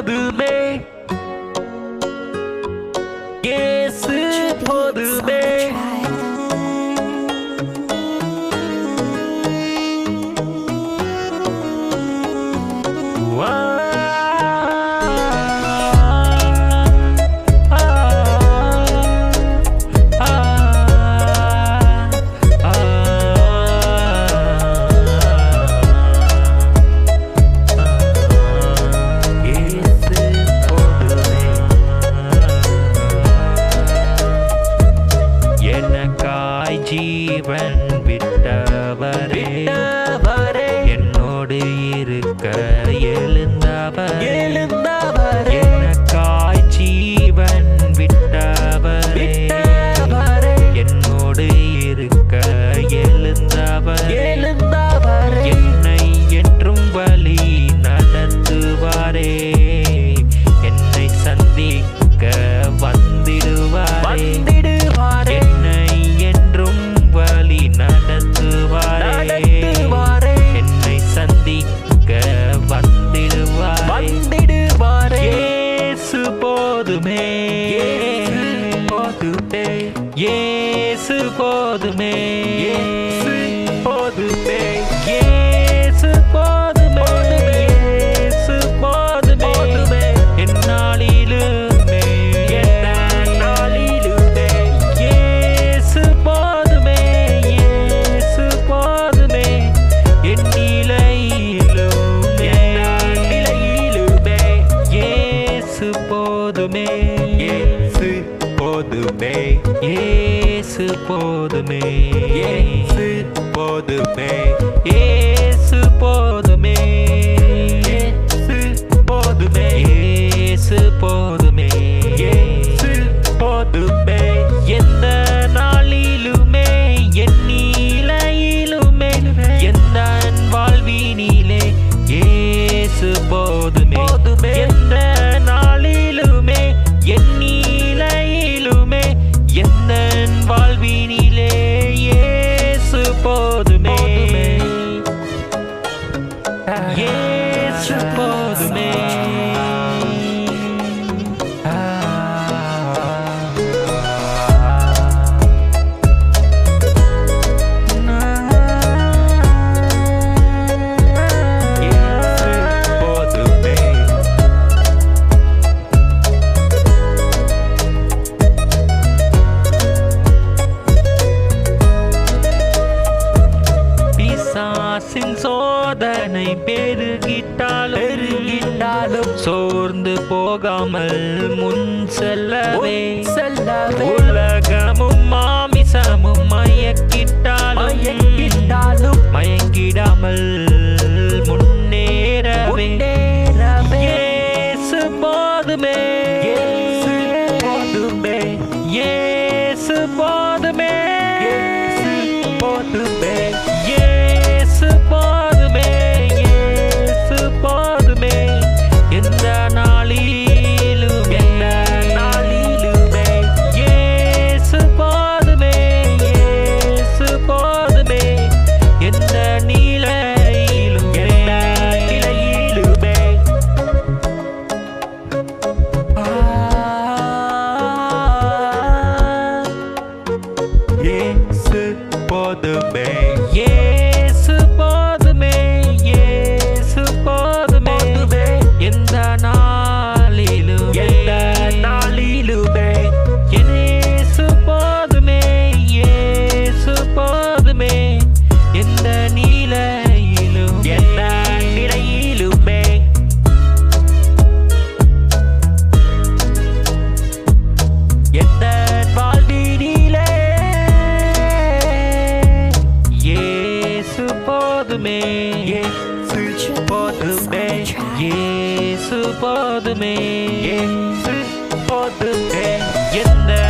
বদবে போதுமே. போதுமே. ஏசு போதுமே. போதுமே. ஏசு போதுமே. ஏசு போதுமே. ஏசு போதுமே. ஏசு போதுமே. எந்த நாளிலுமே என் நீலையிலுமே எந்த வாழ்வினிலே ஏசு போதுமே. போதுமே. மனசின் சோதனை பெருகிட்டாலும் பெருகிட்டாலும் சோர்ந்து போகாமல் முன் செல்லவே. செல்லவே. உலகமும் மாமிசமும் மயக்கிட்டாலும் மயக்கிட்டாலும் மயங்கிடாமல் முன்னேறவே. போதுமே. இயேசு போதுமே போதுமே. போதுமே எந்த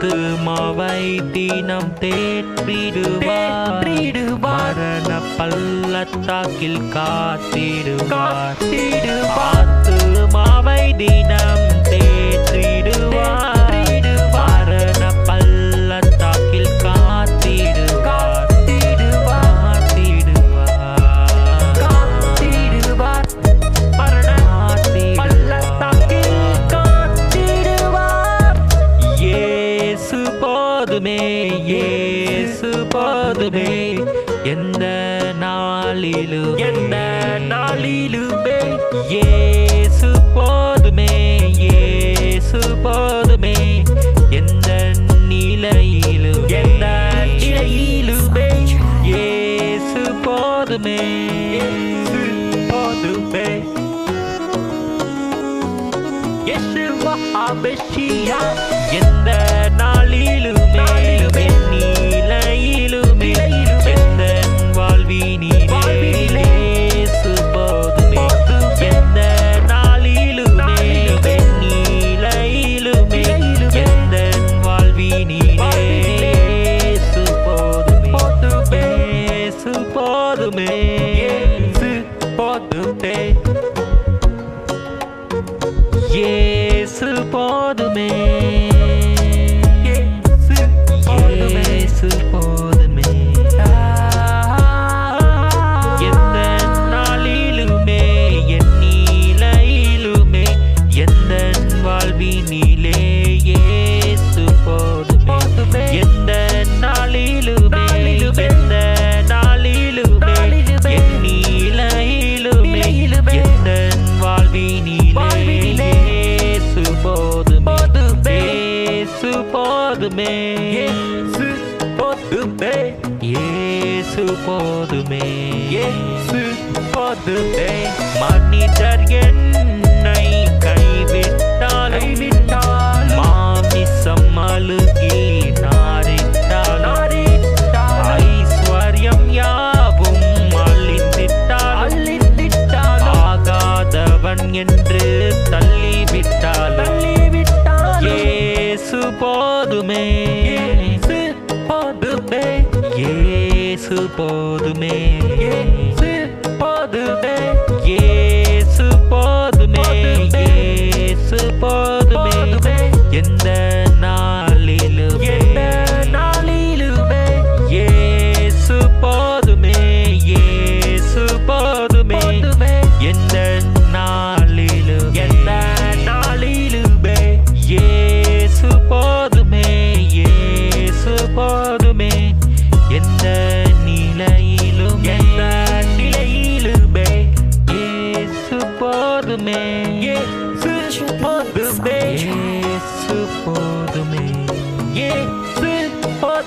நமக்கு மாவை தினம் தேற்றிடுவார். பள்ளத்தாக்கில் காத்திடுவார். காத்திடுவார். மாவை தினம் எந்த நாளிலும் எந்த நாளிலுமே ஏசு போதுமே ஏசு போதுமே. எந்த நிலையிலும் எந்த நிலையிலுமே ஏசு போதுமே. போதுமே. எந்த நாளிலும் இயேசு போதுமே இயேசு போதுமே. போதுமே. இயேசு போதுமே. மனிதர் என்னை கைவிட்டால் விட்டால் மாமிசம் அழுகி ஐஸ்வர்யம் யாவும் அழிந்திட்டால் அழிந்திட்டால் ஆகாதவன் என்று தள்ளிவிட்டால் தள்ளிவிட்டால் இயேசு போதுமே. போதுமே. ஏ இயேசு போதுமே. இயேசு போதுமே. இயேசு போதுமே. இயேசு போதுமே. எந்த நான்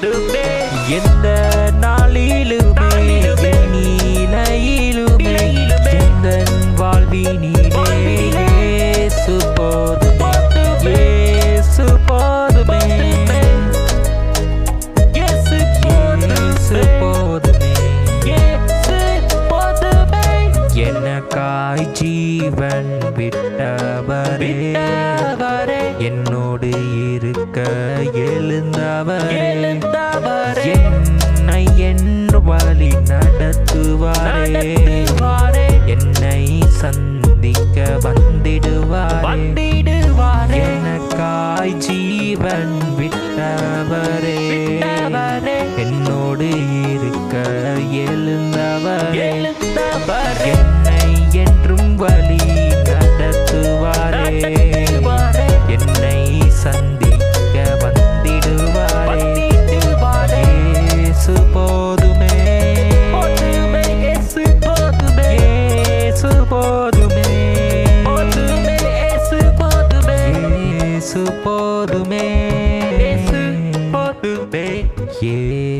பாடுமே என்ன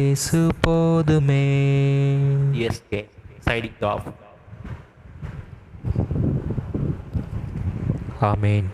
இயேசு போதுமே எஸ்கே சைடிங் ஆஃப் ஆமென்